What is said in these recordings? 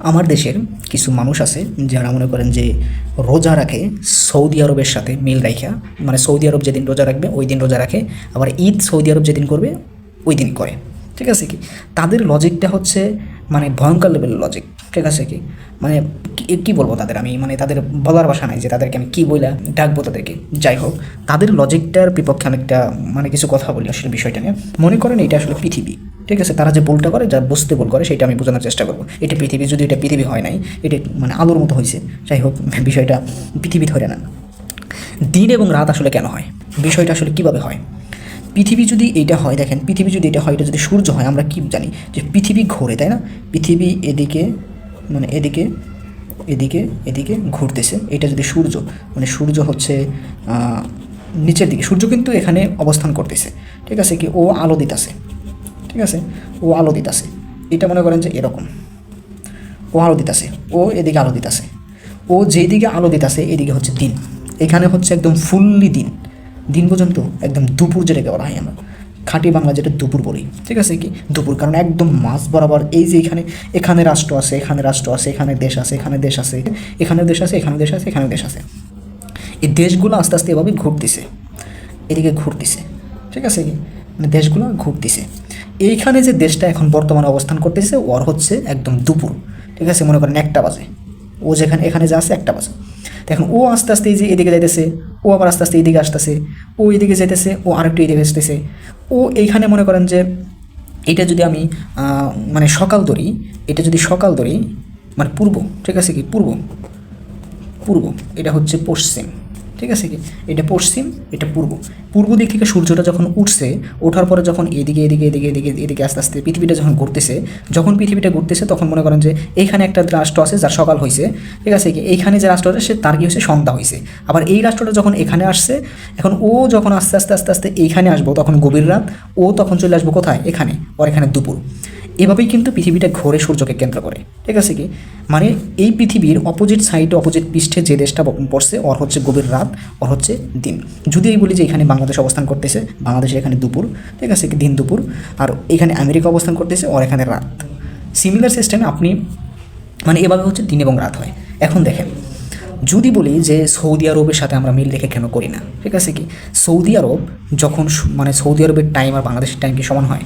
আমার দেশের কিছু মানুষ আছে যারা মনে করেন যে রোজা রাখে সৌদি আরবের সাথে মিল রাখা মানে সৌদি আরব যেদিন রোজা রাখবে, ওই দিন রোজা রাখে। আবার ঈদ সৌদি আরব যেদিন করবে, ওই দিন করে। ঠিক আছে কি? তাদের লজিকটা হচ্ছে মানে ভয়ঙ্কর লেভেলের লজিক ঠিক আছে কি? মানে কি- বলব তাদের আমি? মানে তাদের বলার ভাষা নাই যে তাদেরকে আমি কী বইলা ডাকবো তাদেরকে। যাই হোক, তাদের লজিকটার বিপক্ষে আমি একটা মানে কিছু কথা বলি আসলে বিষয়টা নিয়ে। মনে করেন এটা আসলে পৃথিবী। ঠিক আছে, তারা যে ভুলটা করে যা বুঝতে ভুল করে, সেটা আমি বোঝানোর চেষ্টা করব। এটা পৃথিবী, যদি এটা পৃথিবী হয় নাই, এটা মানে আলোর মতো হয়েছে। যাই হোক, বিষয়টা পৃথিবী ধরে না। দিন এবং রাত আসলে কেন হয়? বিষয়টা আসলে কীভাবে হয়? পৃথিবী যদি এটা হয়, দেখেন, পৃথিবী যদি এটা হয়, এটা যদি সূর্য হয়, আমরা কি জানি? যে পৃথিবী ঘোরে, তাই না? পৃথিবী এদিকে মানে এদিকে এদিকে এদিকে ঘুরতেছে। এটা যদি সূর্য মানে সূর্য হচ্ছে নিচের দিকে। সূর্য কিন্তু এখানে অবস্থান করতেছে। ঠিক আছে, কি ও আলো দিতেছে। ঠিক আছে? ও আলো দিতেছে। এটা মনে করেন যে এরকম। ও আলো দিতেছে। ও এদিকে আলো দিতেছে। ও যেদিকে আলো দিতেছে, এদিকে হচ্ছে দিন। এখানে হচ্ছে একদম ফুললি দিন। দিন পর্যন্ত একদম দুপুর যেটাকে বলা হয় আমরা। খাঁটি বাংলা যেটা দুপুর বলি। ঠিক আছে কি? দুপুর। কারণ একদম মাঝ বরাবর এই যে এখানে এখানে রাষ্ট্র আছে, এখানে রাষ্ট্র আছে, এখানে দেশ আছে, এখানে দেশ আছে, এখানে দেশ আছে, এখানে দেশ আছে, এখানে দেশ আছে। এই দেশগুলো আস্তে আস্তে এভাবে ঘুরতেছে। এদিকে ঘুরতেছে। ঠিক আছে কি? মানে দেশগুলো ঘুরতেছে। এইখানে যে দেশটা এখন বর্তমানে অবস্থান করতেছে, ওর হচ্ছে একদম দুপুর। ঠিক আছে? মনে করেন একটা বাজে। ও যেখানে, এখানে যা আছে একটা বাজে। এখন ও আস্তে আস্তে এই যে এদিকে যাইতেছে, ও আবার আস্তে আস্তে এদিকে আসতেছে, ও এদিকে যাইতেছে, ও আরেকটু এদিকে আসতেছে। ও এইখানে মনে করেন যে, এটা যদি আমি মানে সকাল ধরি, এটা যদি সকাল ধরি মানে পূর্ব, ঠিক আছে কি? পূর্ব। পূর্ব। এটা হচ্ছে পশ্চিম। ঠিক আছে কি? এটা পশ্চিম, এটা পূর্ব। পূর্ব দিক থেকে সূর্যটা যখন উঠছে, ওঠার পরে যখন এদিকে এদিকে এদিকে এদিকে এদিকে আস্তে আস্তে পৃথিবীটা যখন ঘুরতেছে, যখন পৃথিবীটা ঘুরতেছে, তখন মনে করেন যে এইখানে একটা রাষ্ট্র আছে যার সকাল হয়েছে ঠিক আছে কি? এইখানে যে রাষ্ট্র আছে সে তার কি হয়েছে সন্ধ্যা হয়েছে আবার এই রাষ্ট্রটা যখন এখানে আসছে, এখন ও যখন আস্তে আস্তে আস্তে আস্তে এইখানে আসব, তখন গভীর রাত, ও তখন চলে আসব কোথায়? এখানে, ওর এখানে দুপুর। এভাবেই কিন্তু পৃথিবীটা ঘোরে সূর্যকে কেন্দ্র করে। ঠিক আছে কি? মানে এই পৃথিবীর অপোজিট সাইডে অপোজিট পৃষ্ঠে যে দেশটা পড়ছে, ওর হচ্ছে গভীর রাত, ওর হচ্ছে দিন। যদি এই বলি যে এখানে বাংলাদেশ অবস্থান করতেছে বাংলাদেশে এখানে দুপুর, ঠিক আছে কি? দিন দুপুর। আর এখানে আমেরিকা অবস্থান করতেছে, ওর এখানে রাত। সিমিলার সিস্টেমে আপনি মানে এভাবে হচ্ছে দিন এবং রাত হয়। এখন দেখেন, যদি বলি যে সৌদি আরবের সাথে আমরা মিল রেখে কেন করি না? ঠিক আছে কি? সৌদি আরব যখন মানে সৌদি আরবের টাইম আর বাংলাদেশের টাইম কি সমান হয়?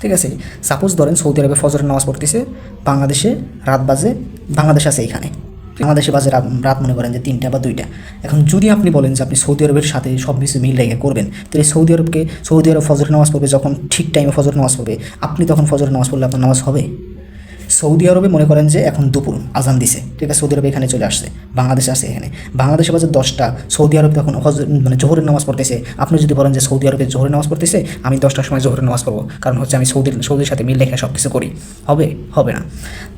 ঠিক আছে সাপোজ ধরেন সৌদি আরবে ফজরের নামাজ পড়তেছে, বাংলাদেশে রাত বাজে, বাংলাদেশ আছে এখানে। বাংলাদেশে বাজে রাত মনে করেন যে তিনটা বা দুইটা। এখন যদি আপনি বলেন যে আপনি সৌদি আরবের সাথে সব কিছু মিল রেখে করবেন, তাহলে সৌদি আরবকে সৌদি আরব ফজরের নামাজ পড়বে যখন ঠিক টাইমে ফজর নামাজ পড়বে, আপনি তখন ফজরের নামাজ পড়লে আপনার নামাজ হবে? সৌদি আরবে মনে করেন যে এখন দুপুর, আজান দিছে। ঠিক আছে, সৌদি আরবে এখানে চলে আসছে, বাংলাদেশে আসে এখানে। বাংলাদেশে বাজে দশটা, সৌদি আরবে তখন মানে জোহরের নামাজ পড়তেছে। আপনি যদি বলেন যে সৌদি আরবে জোহরের নামাজ পড়তেছে, আমি দশটার সময় জোহরের নামাজ পড়ব। কারণ হচ্ছে আমি সৌদির সৌদির সাথে মিল রেখে সব কিছু করি। হবে? হবে না।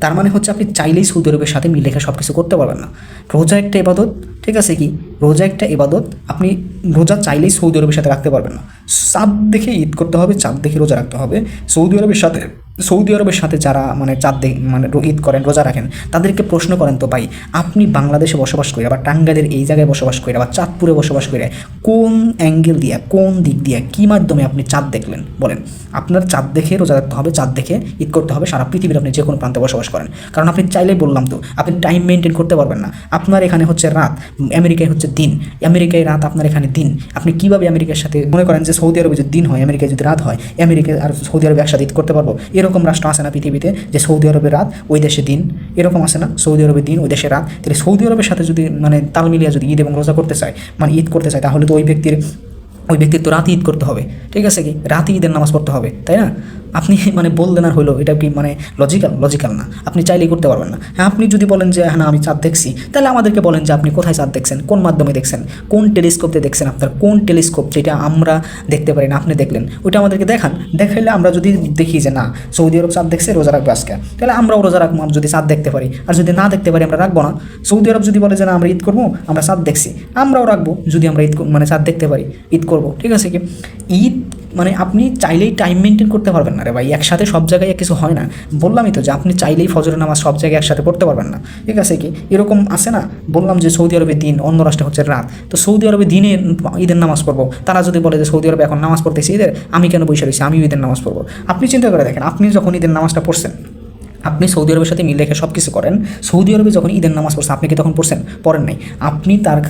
তার মানে হচ্ছে আপনি চাইলেই সৌদি আরবের সাথে মিল রেখে সব কিছু করতে পারবেন না। রোজা একটা ইবাদত, ঠিক আছে কি? রোজা একটা ইবাদত, আপনি রোজা চাইলেই সৌদি আরবের সাথে রাখতে পারবেন না। চাঁদ দেখে ঈদ করতে হবে, চাঁদ দেখে রোজা রাখতে হবে। সৌদি আরবের সাথে সৌদি আরবের সাথে যারা মানে চাঁদ মানে ঈদ করেন, রোজা রাখেন, তাদেরকে প্রশ্ন করেন তো, ভাই, আপনি বাংলাদেশে বসবাস করে বা টাঙ্গাইলের এই জায়গায় বসবাস করে বা চাঁদপুরে বসবাস করে কোন অ্যাঙ্গেল দিয়ে, কোন দিক দিয়ে কী মাধ্যমে আপনি চাঁদ দেখলেন? বলেন, আপনার চাঁদ দেখে রোজা রাখতে হবে, চাঁদ দেখে ঈদ করতে হবে, সারা পৃথিবীর আপনি যে কোনো প্রান্তে বসবাস করেন। কারণ আপনি চাইলেই বললাম তো, আপনি টাইম মেনটেন করতে পারবেন না। আপনার এখানে হচ্ছে রাত, আমেরিকায় হচ্ছে দিন। আমেরিকায় রাত আপনার এখানে দিন। আপনি কীভাবে আমেরিকার সাথে মনে করেন যে সৌদি আরবে যদি দিন হয়, আমেরিকায় যদি রাত হয় আমেরিকা আর সৌদি আরবে একসাথে ঈদ করতে পারব? এরকম রাষ্ট্র আছে না পৃথিবীতে যে সৌদি আরবের রাত ওই দেশে দিন, এরকম আসে না সৌদি আরবের দিন, ওই দেশে রাত। তাহলে সৌদি আরবের সাথে যদি মানে তাল মিলিয়ে যদি ঈদ এবং রোজা করতে চায় মানে ঈদ করতে চায়, তাহলে তো ওই ব্যক্তির ওই ব্যক্তির তো রাতে ঈদ করতে হবে। ঠিক আছে কি? রাতে ঈদের নামাজ পড়তে হবে, তাই না? আপনি মানে বললেন আর হইল, এটা কি মানে লজিক্যাল লজিক্যাল না। আপনি চাইলেই করতে পারবেন না। হ্যাঁ আপনি যদি বলেন যে হ্যাঁ আমি চাঁদ দেখছি, তাহলে আমাদেরকে বলেন যে, আপনি কোথায় চাঁদ দেখছেন? কোন মাধ্যমে দেখছেন? কোন টেলিস্কোপ দিয়ে দেখছেন আপনার? কোন টেলিস্কোপ যেটা আমরা দেখতে পারি না? আপনি দেখলেন। ওইটা আমাদেরকে দেখান। দেখাইলে আমরা যদি দেখি যে, না, সৌদি আরব চাঁদ দেখছে, রোজা রাখবে আজকে, তাহলে আমরাও রোজা রাখব যদি চাঁদ দেখতে পারি। আর যদি না দেখতে পারি, আমরা রাখব না। সৌদি আরব যদি বলে যে, না, আমরা ঈদ করব, আমরা চাঁদ দেখছি, আমরাও রাখব। যদি আমরা ঈদ মানে চাঁদ দেখতে পারি, ঈদ করব। ঠিক আছে কি? ঈদ মানে আপনি চাইলেই টাইম মেনটেন করতে পারবেন না রে ভাই। একসাথে সব জায়গায় কিছু হয় না। বললামই তো যে আপনি চাইলেই ফজরের নামাজ সব জায়গায় একসাথে পড়তে পারবেন না। ঠিক আছে কি? এরকম আছে না? বললাম যে সৌদি আরবে দিন, অন্য রাষ্ট্রে হচ্ছে রাত। তো সৌদি আরবে দিনে ঈদের নামাজ পড়ব। তারা যদি বলে যে সৌদি আরবে এখন নামাজ পড়তেছি ঈদের, আমি কেন রয়েছি আমিও ঈদের নামাজ পড়ব। আপনি চিন্তা করে দেখেন, আপনি যখন ঈদের নামাজটা পড়ছেন আপনি সৌদি আরবের সাথে মিল রেখে সব কিছু করেন, সৌদি আরবে যখন ঈদের নামাজ পড়ছেন আপনি কি তখন পড়ছেন? পড়েন নাই। আপনি তার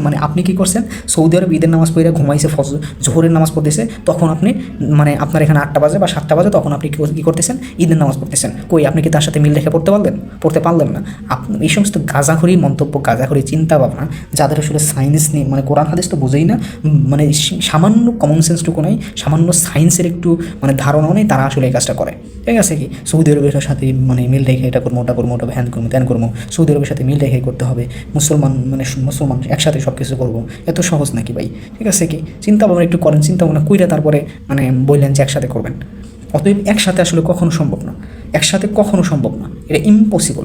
মানে আপনি কি করছেন? সৌদি আরবে ঈদের নামাজ পড়ে ঘুমাইছে ফজ জোহরের নামাজ পড়তেছে, তখন আপনি মানে আপনার এখানে আটটা বাজে বা সাতটা বাজে, তখন আপনি কি কর- করতেছেন? ঈদের নামাজ পড়তেছেন। কই, আপনি কি তার সাথে মিল রেখে পড়তে পারলেন? পড়তে পারলেন না। আপনি এই সমস্ত গাজাখড়ি মন্তব্য গাজাখড়ি চিন্তা ভাবনা, যাদের আসলে সায়েন্স নেই মানে কোরআন হাদিস তো বোঝেই না মানে সামান্য কমন সেন্সটুকু নেই, সামান্য সায়েন্সের একটু মানে ধারণাও নেই, তারা আসলে এই কাজটা করে। ঠিক আছে কি? সৌদি আরবের সাথে মানে মিল রেখে এটা করব, ওটা করব ওটা হ্যান করব ত্যান করব। সৌদি আরবের সাথে মিল রেখে করতে হবে। মুসলমান মানে মুসলমান একসাথে সব কিছু করব। এত সহজ নাকি ভাই? ঠিক আছে কি? চিন্তা ভাবনা একটু করেন চিন্তা ভাবনা কইরা তারপরে মানে বললেন যে একসাথে করবেন। অতএব একসাথে আসলে কখনো সম্ভব না। একসাথে কখনো সম্ভব না। এটা ইম্পসিবল